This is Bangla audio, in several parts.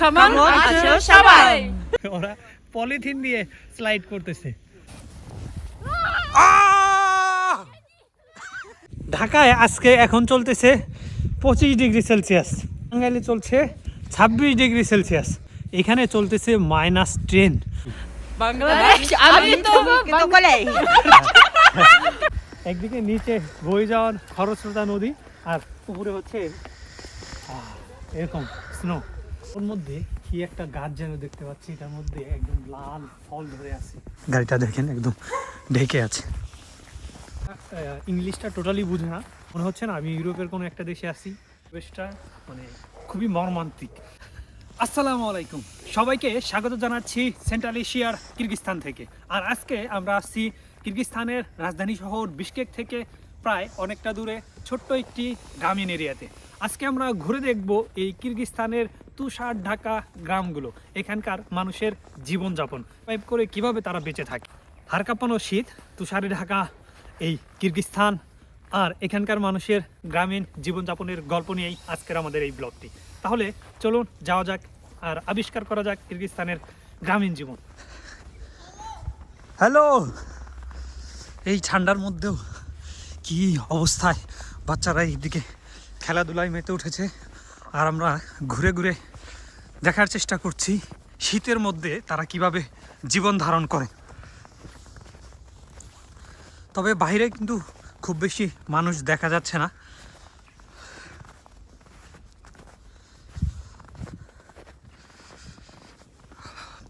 কেমন আছো সবাই। ওরা পলিথিন দিয়ে স্লাইড করতেছে। ঢাকায় আজকে এখন চলতেছে পঁচিশ ডিগ্রি সেলসিয়াস। বাঙালি চলছে ছাব্বিশ ডিগ্রি সেলসিয়াস। এখানে চলতেছে মাইনাস টেন। বাংলাদেশ আমি তো একদিকে নিচে বয়ে যাওয়ার খরস্রোতা নদী আর উপরে হচ্ছে এরকম স্নো ওর মধ্যে কি একটা গাছ যেন দেখতে পাচ্ছি এটার মধ্যে একদম লাল ফল ধরে আছে। গাড়িটা দেখেন একদম ঢেকে আছে। ইংলিশটা টোটালি বুঝে না। মনে হচ্ছে না আমি ইউরোপের কোনো একটা দেশে আছি। বেশটা মানে খুবই মর্মান্তিক। আসসালামু আলাইকুম। সবাইকে স্বাগত জানাচ্ছি সেন্ট্রাল এশিয়ার কিরগিস্তান থেকে। আর আজকে আমরা আসছি কিরগিস্তানের রাজধানী শহর বিশকেক থেকে প্রায় অনেকটা দূরে ছোট্ট একটি গ্রামীণ এরিয়াতে। আজকে আমরা ঘুরে দেখব এই কিরগিস্তানের তুষার ঢাকা গ্রামগুলো, এখানকার মানুষের জীবনযাপন। পাইপ করে কীভাবে তারা বেঁচে থাকে? হাড় কাঁপানো শীত, তুষারে ঢাকা, এই কিরগিস্তান আর এখানকার মানুষের গ্রামীণ জীবনযাপনের গল্প নিয়েই আজকের আমাদের এই ব্লগটি তাহলে চলুন যাওয়া যাক আর আবিষ্কার করা যাক কিরগিস্তানের গ্রামীণ জীবন। হ্যালো এই ঠান্ডার মধ্যেও কি অবস্থায় বাচ্চারা এইদিকে খেলাধুলায় মেতে উঠেছে। আর আমরা ঘুরে ঘুরে দেখার চেষ্টা করছি শীতের মধ্যে তারা কীভাবে জীবন ধারণ করে। তবে বাইরে কিন্তু খুব বেশি মানুষ দেখা যাচ্ছে না।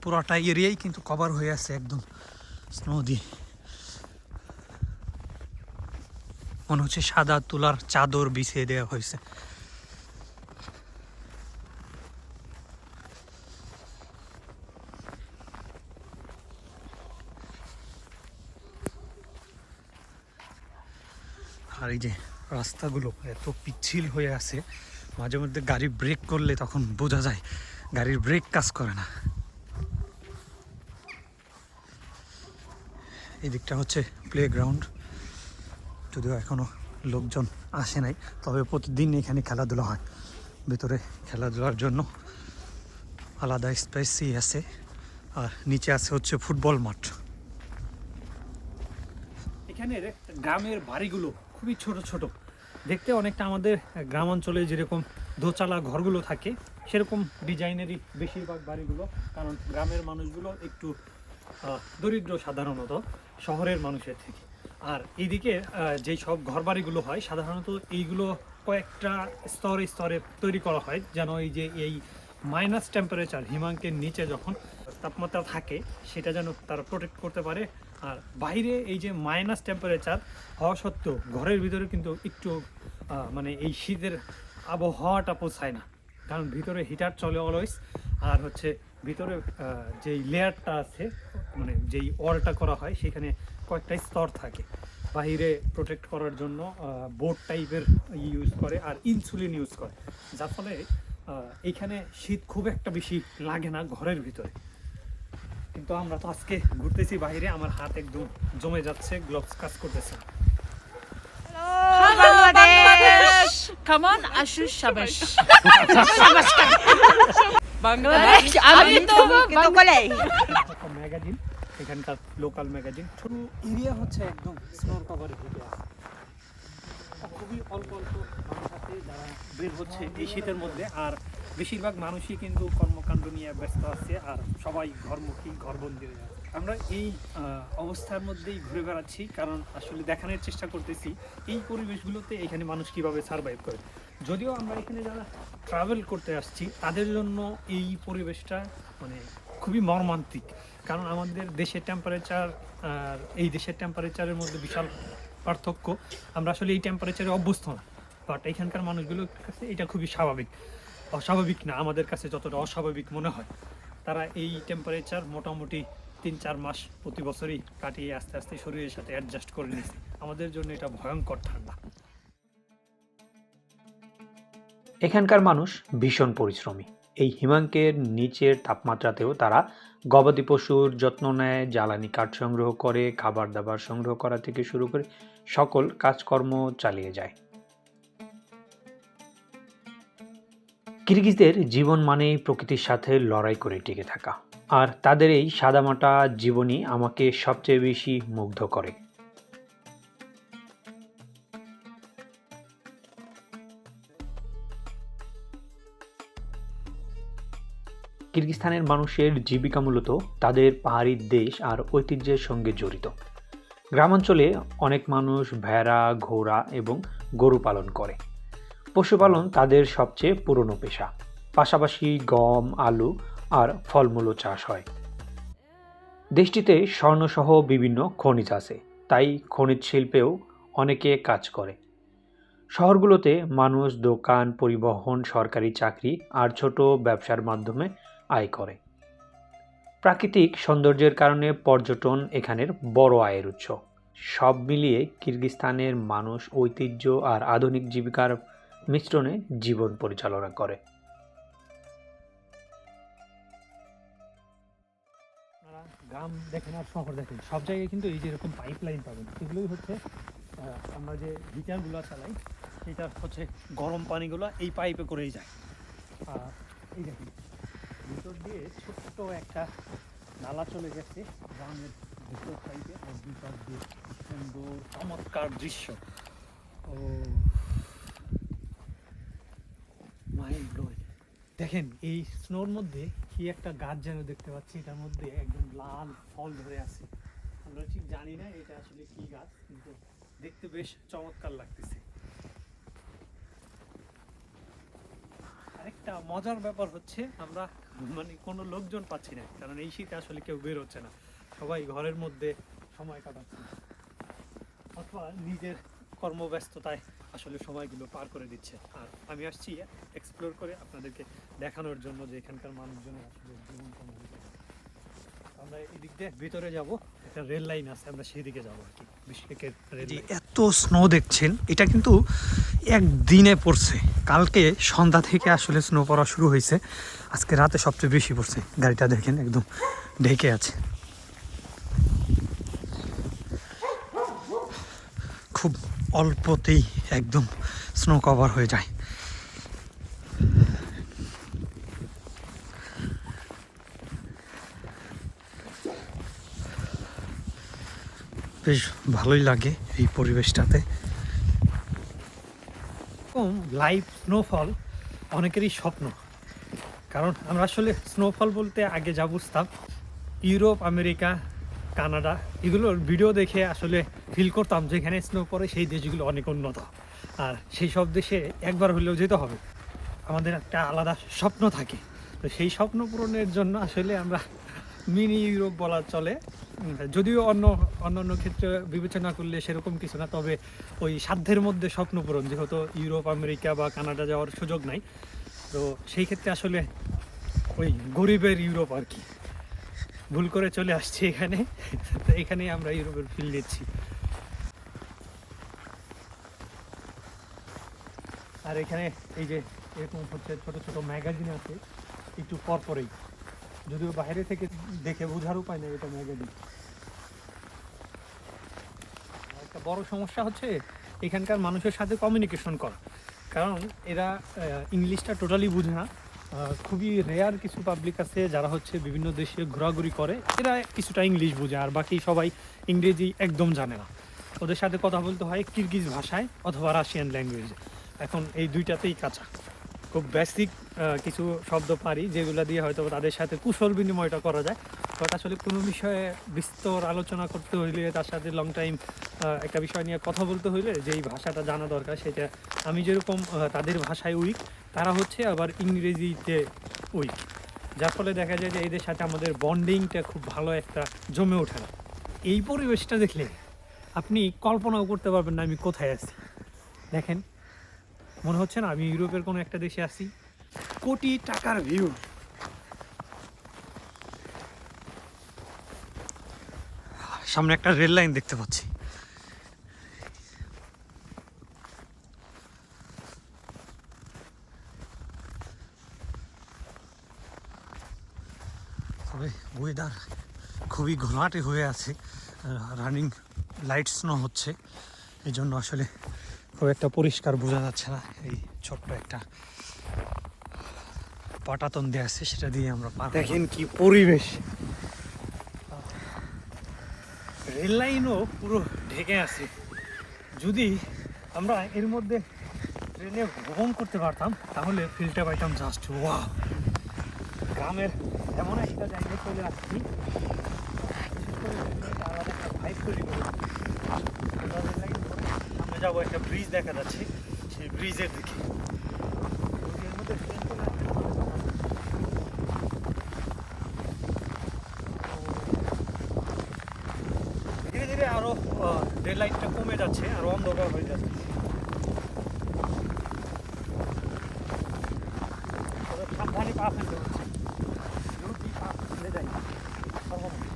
পুরোটা এরিয়াই কিন্তু কভার হয়ে আছে একদম স্নো দিয়ে। মনে হচ্ছে সাদা তুলার চাদর বিছিয়ে দেওয়া হয়েছে। আর এই যে রাস্তাগুলো এত পিচ্ছিল হয়ে আছে, মাঝে মধ্যে গাড়ি ব্রেক করলে তখন বোঝা যায় গাড়ির ব্রেক কাজ করে না। এই দিকটা হচ্ছে প্লে গ্রাউন্ড যদিও এখনও লোকজন আসে নাই, তবে প্রতিদিন এখানে খেলাধুলা হয়। ভেতরে খেলাধুলার জন্য আলাদা স্পেসই আছে, আর নিচে আছে হচ্ছে ফুটবল মাঠ। এখানের গ্রামের বাড়িগুলো খুবই ছোট ছোট। দেখতে অনেকটা আমাদের গ্রাম অঞ্চলে যেরকম দোচালা ঘরগুলো থাকে, সেরকম ডিজাইনেরই বেশিরভাগ বাড়িগুলো। কারণ গ্রামের মানুষগুলো একটু দরিদ্র সাধারণত শহরের মানুষের থেকে। আর এইদিকে যেই সব ঘরবাড়িগুলো হয়, সাধারণত এইগুলো কয়েকটা স্তরে স্তরে তৈরি করা হয়। যেন এই যে, এই মাইনাস টেম্পারেচার হিমাঙ্কের নিচে যখন তাপমাত্রা থাকে, সেটা যেন তারা প্রোটেক্ট করতে পারে। আর বাইরে এই যে মাইনাস টেম্পারেচার হওয়া সত্ত্বেও ঘরের ভিতরে কিন্তু একটু মানে এই শীতের আবহাওয়াটা পোষায় না। কারণ ভিতরে হিটার চলে অলওয়েজ আর হচ্ছে ভিতরে যেই লেয়ারটা আছে মানে যেই ওয়ালটা করা হয়, সেখানে কয়েকটা স্তর থাকে। বাইরে প্রোটেক্ট করার জন্য বোর্ড টাইপের ইউজ করে আর ইনসুলিন ইউজ করে। যার ফলে এইখানে শীত খুব একটা বেশি লাগে না ঘরের ভিতরে। কিন্তু আমরা তো আজকে ঘুরতেছি বাইরে আমার হাত একদম জমে যাচ্ছে গ্লোভস কাজ করতেছে ম্যাগাজিন এখানকার লোকাল ম্যাগাজিন এরিয়া হচ্ছে একদম স্নোর কভারে ঢুকে খুবই অল্প অল্প মানুষ আছে যারা বের হচ্ছে এই শীতের মধ্যে আর বেশিরভাগ মানুষই কিন্তু কর্মকাণ্ড নিয়ে ব্যস্ত আছে আর সবাই ঘরমুখী ঘরবন্দি আছে। আমরা এই অবস্থার মধ্যেই ঘুরে বেড়াচ্ছি কারণ আসলে দেখানোর চেষ্টা করতেছি এই পরিবেশগুলোতে এখানে মানুষ কীভাবে সার্ভাইভ করে। যদিও আমরা এখানে যারা ট্রাভেল করতে আসছি, তাদের জন্য এই পরিবেশটা মানে খুবই মর্মান্তিক। কারণ আমাদের দেশের টেম্পারেচার আর এই দেশের টেম্পারেচারের মধ্যে বিশাল পার্থক্য। আমরা আসলে এই টেম্পারেচারে অভ্যস্ত না বাট এখানকার মানুষগুলোর কাছে এটা খুবই স্বাভাবিক। অস্বাভাবিক না, আমাদের কাছে যতটা অস্বাভাবিক মনে হয়। তারা এই টেম্পারেচার মোটামুটি তিন চার মাস প্রতি বছরই কাটিয়ে আস্তে আস্তে শরীরের সাথে অ্যাডজাস্ট করে নিয়েছে। আমাদের জন্য এটা ভয়ঙ্কর ঠান্ডা। এখানকার মানুষ ভীষণ পরিশ্রমী। এই হিমাঙ্কের নিচের তাপমাত্রাতেও তারা গবাদি পশুর যত্ন নেয়, জ্বালানি কাঠ সংগ্রহ করে, খাবার দাবার সংগ্রহ করা থেকে শুরু করে সকল কাজকর্ম চালিয়ে যায়। কিরগিজদের জীবন মানেই প্রকৃতির সাথে লড়াই করে টিকে থাকা। আর তাদের এই সাদামাটা জীবনই আমাকে সবচেয়ে বেশি মুগ্ধ করে। কিরগিস্তানের মানুষের জীবিকা মূলত তাদের পাহাড়ি দেশ আর ঐতিহ্যের সঙ্গে জড়িত। গ্রামাঞ্চলে অনেক মানুষ ভেড়া, ঘোড়া এবং গরু পালন করে। পশুপালন তাদের সবচেয়ে পুরনো পেশা। পাশাপাশি গম, আলু আর ফলমূলও চাষ হয়। দেশটিতে স্বর্ণসহ বিভিন্ন খনিজ আছে, তাই খনিজ শিল্পেও অনেকে কাজ করে। শহরগুলোতে মানুষ দোকান, পরিবহন, সরকারি চাকরি আর ছোট ব্যবসার মাধ্যমে আয় করে। প্রাকৃতিক সৌন্দর্যের কারণে পর্যটন এখানের বড় আয়ের উৎস। সব মিলিয়ে কিরগিস্তানের মানুষ ঐতিহ্য আর আধুনিক জীবিকার মিশ্রণে জীবন পরিচালনা করে। গ্রাম দেখেন আর শহর দেখেন, সব জায়গায় কিন্তু এই যেরকম পাইপ লাইন পাবেন, এগুলোই হচ্ছে আমরা যে হিটারগুলো চালাই, সেটা হচ্ছে গরম পানিগুলো এই পাইপে করেই যায়। আর এই দেখেন, ভিতর দিয়ে ছোট্ট একটা নালা চলে গেছে, গ্রামের ভিতর সাইডে আর দুই পাশ দিয়ে সুন্দর চমৎকার দৃশ্য। ও দেখেন, এই স্নোর মধ্যে কি একটা গাছ যেন দেখতে পাচ্ছি, এটার মধ্যে একদম লাল ফল ধরে আছে। আমরা ঠিক জানি না এটা আসলে কি গাছ, কিন্তু দেখতে বেশ চমৎকার লাগতেছে। আরেকটা মজার ব্যাপার হচ্ছে, আমরা মানে কোনো লোকজন পাচ্ছি না, কারণ এই শীতে আসলে কেউ বের হচ্ছে না। সবাই ঘরের মধ্যে সময় কাটাচ্ছে। অথবা নিজের কর্মব্যস্ততায় আসলে সময়গুলো পার করে দিচ্ছে। আর আমি আসছি এক্সপ্লোর করে আপনাদেরকে দেখানোর জন্য যে এখানকার মানুষজনের আসলে জীবন কেমন আমরা এদিক দিয়ে ভিতরে যাব একটা রেল লাইন আছে আমরা সেই দিকে যাব আর কি। বিশকেকের এত স্নো দেখছেন এটা কিন্তু একদিনে পড়ছে। কালকে সন্ধ্যা থেকে আসলে স্নো পড়া শুরু হয়েছে। আজকে রাতে সবচেয়ে বেশি পড়ছে। গাড়িটা দেখেন একদম ঢেকে আছে। খুব অল্পতেই একদম স্নো কভার হয়ে যায়। বেশ ভালোই লাগে এই পরিবেশটাতে। লাইভ স্নোফল অনেকেরই স্বপ্ন। কারণ আমরা আসলে স্নোফল বলতে আগে যা বুঝতাম, ইউরোপ, আমেরিকা, কানাডা, এগুলোর ভিডিও দেখে আসলে ফিল করতাম যেখানে স্নো পড়ে, সেই দেশগুলো অনেক উন্নত। আর সেই সব দেশে একবার হলেও যেতে হবে। আমাদের একটা আলাদা স্বপ্ন থাকে। তো সেই স্বপ্ন পূরণের জন্য আসলে আমরা মিনি ইউরোপ বলা চলে। যদিও অন্য, অন্যান্য ক্ষেত্রে বিবেচনা করলে সেরকম কিছু না, তবে ওই সাধ্যের মধ্যে স্বপ্ন পূরণ, যেহেতু ইউরোপ আমেরিকা বা কানাডা যাওয়ার সুযোগ নাই। তো সেই ক্ষেত্রে আসলে ওই গরিবের ইউরোপ আর কি। ভুল করে চলে আসছি এখানে। তো এখানেই আমরা ইউরোপের ফিল নিচ্ছি। আর এখানে এই যে এরকম হচ্ছে ছোট ছোট ম্যাগাজিন আছে, একটু পরপরেই। যদিও বাইরে থেকে দেখে বোঝার উপায় নেই এটা ম্যাগাজিন। একটা বড় সমস্যা হচ্ছে এখানকার মানুষের সাথে কমিউনিকেশন করা। কারণ এরা ইংলিশটা টোটালি বুঝে না। খুবই রেয়ার কিছু পাবলিক আছে যারা হচ্ছে বিভিন্ন দেশে ঘোরাঘুরি করে। এরা কিছুটা ইংলিশ বোঝে, আর বাকি সবাই ইংরেজি একদম জানে না। ওদের সাথে কথা বলতে হয় কিরগিজ ভাষায় অথবা রাশিয়ান ল্যাঙ্গুয়েজে এখন এই দুইটাতেই কাঁচা। খুব বেসিক কিছু শব্দ পারি, যেগুলো দিয়ে হয়তো তাদের সাথে কুশল বিনিময়টা করা যায়। বাট আসলে কোনো বিষয়ে বিস্তর আলোচনা করতে হইলে, তার সাথে লং টাইম একটা বিষয় নিয়ে কথা বলতে হইলে, যেই ভাষাটা জানা দরকার, সেটা আমি যেরকম তাদের ভাষায় উইক তারা হচ্ছে আবার ইংরেজিতে উইক যার ফলে দেখা যায় যে এদের সাথে আমাদের বন্ডিংটা খুব ভালো একটা জমে ওঠে না। এই পরিবেশটা দেখলে আপনি কল্পনাও করতে পারবেন না আমি কোথায় আছি। দেখেন মনে হচ্ছে না, আমি ইউরোপের কোনো একটা দেশে আছি। কোটি টাকার ভিউ সামনে একটা রেল লাইন দেখতে পাচ্ছি। তবে ওয়েদার খুবই ঘোলাটে হয়ে আছে রানিং লাইট স্নো হচ্ছে এই জন্য আসলে খুব একটা পরিষ্কার বোঝা যাচ্ছে না। এই ছোট্ট একটা পাটাতন দিয়ে আছে সেটা দিয়ে আমরা দেখেন কি পরিবেশ। রেল লাইনও পুরো ঢেকে আছে। যদি আমরা এর মধ্যে ট্রেনে ভ্রমণ করতে পারতাম তাহলে ফিলটা পাইতাম জাস্ট ওয়া গ্রামের এমন একটা জায়গায় চলে আসছি। আলাদা একটা vibe তৈরি করে। আমরা রেললাইন ধরে সামনে যাব একটা ব্রিজ দেখা যাচ্ছে, সেই ব্রিজের দিকে। ধীরে ধীরে আরও রেল লাইনটা কমে যাচ্ছে, আরও অন্ধকার হয়ে যাচ্ছে। সাবধানে পা ফেলতে হচ্ছে যদি পা ফেলে যাই সর্বনাশ।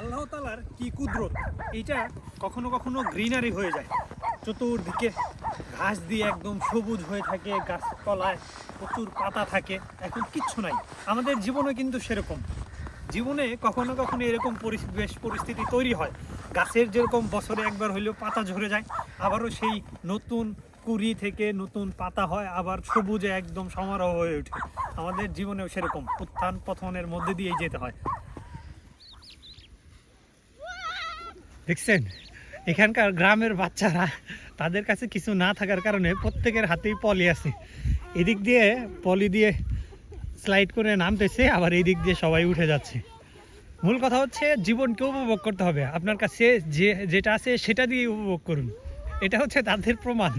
আল্লাহ তালার কি এইটা কখনো কখনো গ্রিনারি হয়ে যায়। চতুর্দিকে ঘাস দিয়ে একদম সবুজ হয়ে থাকে, গাছতলায় প্রচুর পাতা থাকে। এখন কিচ্ছু নাই। আমাদের জীবনে কিন্তু সেরকম। জীবনে কখনো কখনো এরকম পরিবেশ পরিস্থিতি তৈরি হয়। গাছের যেরকম বছরে একবার হইলেও পাতা ঝরে যায়, আবারও সেই নতুন কুড়ি থেকে নতুন পাতা হয়, আবার সবুজে একদম সমারোহ হয়ে ওঠে। আমাদের জীবনেও সেরকম। উত্থান পথনের মধ্যে দিয়েই যেতে হয়। দেখছেন? এখানকার গ্রামের বাচ্চারা তাদের কাছে কিছু না থাকার কারণে প্রত্যেকের হাতেই পলি আছে। এদিক দিয়ে পলি দিয়ে স্লাইড করে নামতেছে, আবার এই দিক দিয়ে সবাই উঠে যাচ্ছে। মূল কথা হচ্ছে জীবনকে উপভোগ করতে হবে। আপনার কাছে যে, যেটা আছে সেটা দিয়ে উপভোগ করুন। এটা হচ্ছে তাদের প্রমাণ।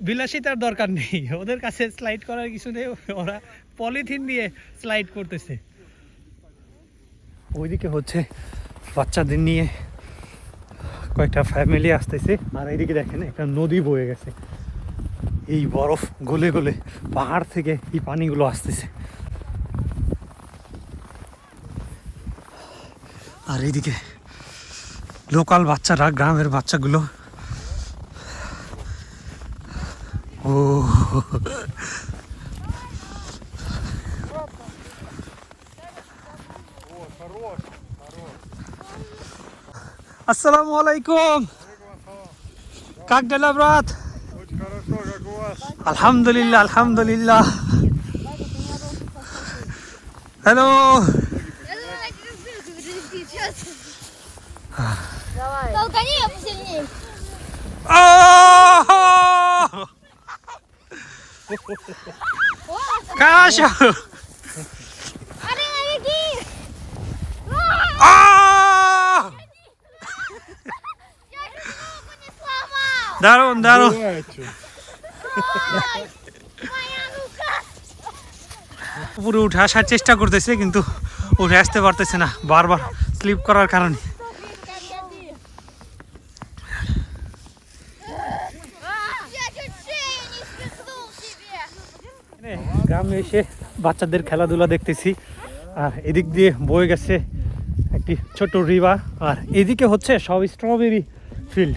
বিলাসিতার দরকার নেই। ওদের কাছে স্লাইড করার কিছু নেই, ওরা পলিথিন দিয়ে স্লাইড করতেছে। ওইদিকে হচ্ছে বাচ্চাদের নিয়ে কয়েকটা ফ্যামিলি আসতেছে। আর এইদিকে দেখেন, একটা নদী বয়ে গেছে। এই বরফ গলে গলে পাহাড় থেকে এই পানিগুলো আসতেছে। আর এইদিকে লোকাল বাচ্চারা, গ্রামের বাচ্চাগুলো। ও আসসালামু আলাইকুম как дела, брат? Очень хорошо, как у вас? আলহামদুলিল্লাহ আলহামদুলিল্লাহ হ্যালো Толкани ее посильнее. কাশো দারুণ দারুণ উপরে উঠে আসার চেষ্টা করতেছে কিন্তু উঠে আসতে পারতেছে না বারবার স্লিপ করার কারণে। গ্রামে এসে বাচ্চাদের খেলাধুলা দেখতেছি আর এদিক দিয়ে বয়ে গেছে একটি ছোট রিবা আর এদিকে হচ্ছে সব স্ট্রবেরি ফিল্ড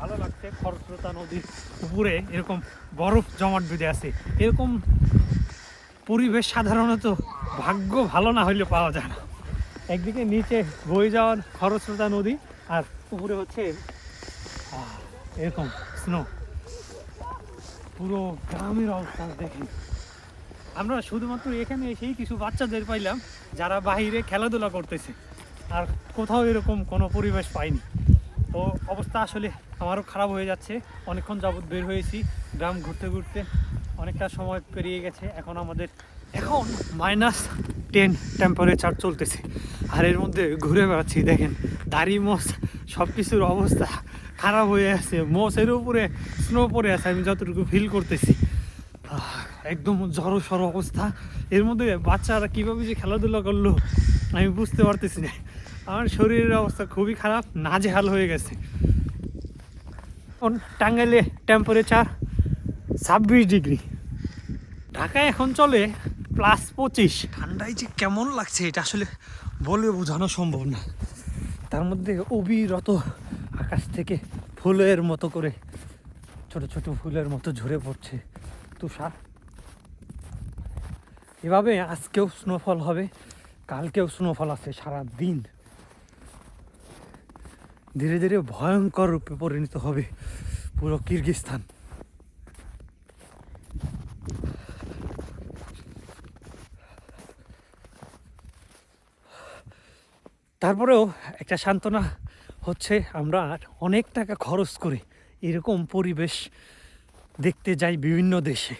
ভালো লাগছে, খরস্রোতা নদীর উপরে এরকম বরফ জমাট বেঁধে আছে। এরকম পরিবেশ সাধারণত ভাগ্য ভালো না হইলে পাওয়া যায় না। একদিকে নিচে বয়ে যাওয়ার খরস্রোতা নদী, আর উপরে হচ্ছে এরকম স্নো পুরো গ্রামের অবস্থা দেখেন আমরা শুধুমাত্র এখানে এসেই কিছু বাচ্চাদের পাইলাম, যারা বাইরে খেলাধুলা করতেছে। আর কোথাও এরকম কোনো পরিবেশ পাইনি। তো অবস্থা আসলে আমারও খারাপ হয়ে যাচ্ছে। অনেকক্ষণ যাবৎ বের হয়েছি, গ্রাম ঘুরতে ঘুরতে। অনেকটা সময় পেরিয়ে গেছে, এখন আমাদের এখন মাইনাস টেন টেম্পারেচার চলতেছে। আর এর মধ্যে ঘুরে বেড়াচ্ছি, দেখেন, দাড়ি, মোষ সব কিছুর অবস্থা খারাপ হয়ে আছে। মোষের উপরে স্নো পড়ে আছে, আমি যতটুকু ফিল করতেছি। একদম জড়ো সড়ো অবস্থা। এর মধ্যে বাচ্চারা কীভাবে যে খেলাধুলা করল, আমি বুঝতে পারতেছি না। আমার শরীরের অবস্থা খুবই খারাপ, নাজেহাল হয়ে গেছে। এখন টাঙ্গাইলে টেম্পারেচার ছাব্বিশ ডিগ্রি। ঢাকায় এখন চলে প্লাস পঁচিশ। ঠান্ডায় যে কেমন লাগছে এটা আসলে বলে বোঝানো সম্ভব না। তার মধ্যে অবিরত আকাশ থেকে ফুলের মতো করে ছোট ছোট ফুলের মতো ঝরে পড়ছে তুষার। এভাবে আজকেও স্নোফল হবে, কালকেও স্নোফল আছে সারা দিন ধীরে ধীরে ভয়ঙ্কর রূপে পরিণত হবে পুরো কিরগিস্তান। তারপরেও একটা সান্ত্বনা হচ্ছে, আমরা অনেক টাকা খরচ করে এরকম পরিবেশ দেখতে যাই বিভিন্ন দেশে।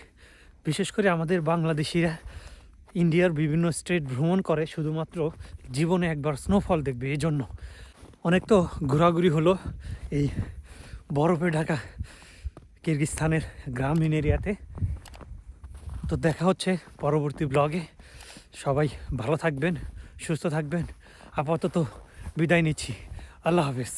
বিশেষ করে আমাদের বাংলাদেশিরা ইন্ডিয়ার বিভিন্ন স্টেট ভ্রমণ করে, শুধুমাত্র জীবনে একবার স্নোফল দেখবে এই জন্য অনেক তো ঘোরাঘুরি হলো এই বরফে ঢাকা কিরগিস্তানের গ্রামীণ এরিয়াতে। তো দেখা হচ্ছে পরবর্তী ব্লগে। সবাই ভালো থাকবেন, সুস্থ থাকবেন। আপাতত বিদায় নিচ্ছি। আল্লাহ হাফেজ।